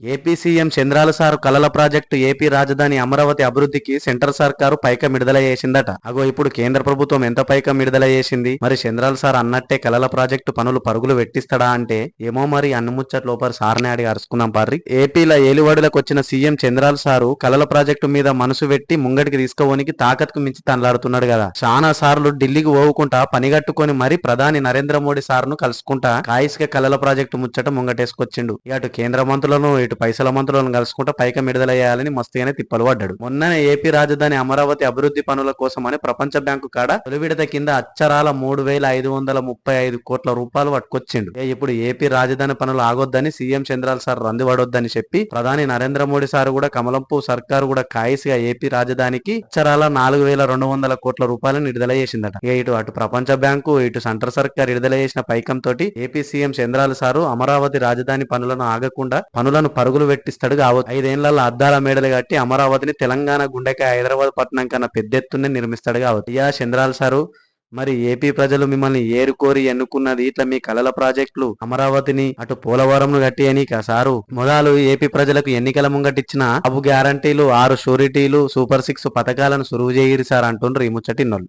AP CM చంద్రాల sir కలల project AP రాజధాని అమరావతి అభివృద్ధికి సెంటర్ సర్కారు పైకం విడుదల చేసిందట. అగో ఇప్పుడు కేంద్ర ప్రభుత్వం ఎంత పైకం విడుదల చేసింది? మరి చంద్రాల సార్ అన్నట్టే కలల ప్రాజెక్టు పనులు పరుగులు పెట్టిస్తాడా అంటే ఏమో మరి అన్నుముచ్చట లోపల సార్ని అడిగి అరుచుకున్నాం పార్రి. ఏపీలో ఏలివాడులకు వచ్చిన సీఎం చంద్రాల సారు కలల ప్రాజెక్టు మీద మనసు పెట్టి ముంగటికి తీసుకోవనికి తాకత్కు మించి తనలాడుతున్నాడు కదా. చాలా సార్లు ఢిల్లీకి పోవుకుంటా పనిగట్టుకొని మరి ప్రధాని నరేంద్ర మోడీ సార్ను కలుసుకుంటా కాయిస్గా కలల ప్రాజెక్టు ముచ్చట ముంగటేసుకొచ్చిండు. ఇటు కేంద్ర మంత్రులను ఇటు పైసల మంత్రులను కలుసుకుంటా పైకం విడుదలయ్యాలని మస్తుగానే తిప్పలు పడ్డాడు. మొన్ననే ఏపీ రాజధాని అమరావతి అభివృద్ధి పనుల కోసమని ప్రపంచ బ్యాంకు కాడ తొలి విడత కింద అచ్చరాల మూడు వేల ఐదు వందల ముప్పై ఐదు కోట్ల రూపాయలు పట్టుకొచ్చిండు. ఇప్పుడు ఏపీ రాజధాని పనులు ఆగొద్దని సీఎం చంద్రాల సార్ రంది పడొద్దని చెప్పి ప్రధాని నరేంద్ర మోడీ సార్ కూడా కమలంపు సర్కారు కూడా కాయసిగా ఏపీ రాజధానికి అచ్చరాల నాలుగు వేల రెండు వందల కోట్ల రూపాయలను విడుదల చేసిందట. ఇక ఇటు అటు ప్రపంచ బ్యాంకు ఇటు సెంటర్ సర్కార్ విడుదల చేసిన పైకం తోటి ఏపీ సీఎం చంద్రాల సారు అమరావతి రాజధాని పనులను ఆగకుండా పనులను పరుగులు పెట్టిస్తాడు. కావచ్చు ఐదేళ్ళలో అద్దాల మేడలు కట్టి అమరావతిని తెలంగాణ గుండెకాయ హైదరాబాద్ పట్టణం కన్నా పెద్ద ఎత్తునే నిర్మిస్తాడు కావచ్చు ఇయా చంద్రాల సారు మరి ఏపీ ప్రజలు మిమ్మల్ని ఏరుకోరి ఎన్నుకున్నది ఇట్లా మీ కలల ప్రాజెక్టులు. అమరావతిని అటు పోలవరంను కట్టి అని సారు మొదలు ఏపీ ప్రజలకు ఎన్నికల ముంగటిచ్చిన అబు గ్యారంటీలు ఆరు షూరిటీలు సూపర్ సిక్స్ పథకాలను సురువు చేయిరి సార్ అంటుండ్రు ఈ ముచ్చటిన్నోళ్ళు.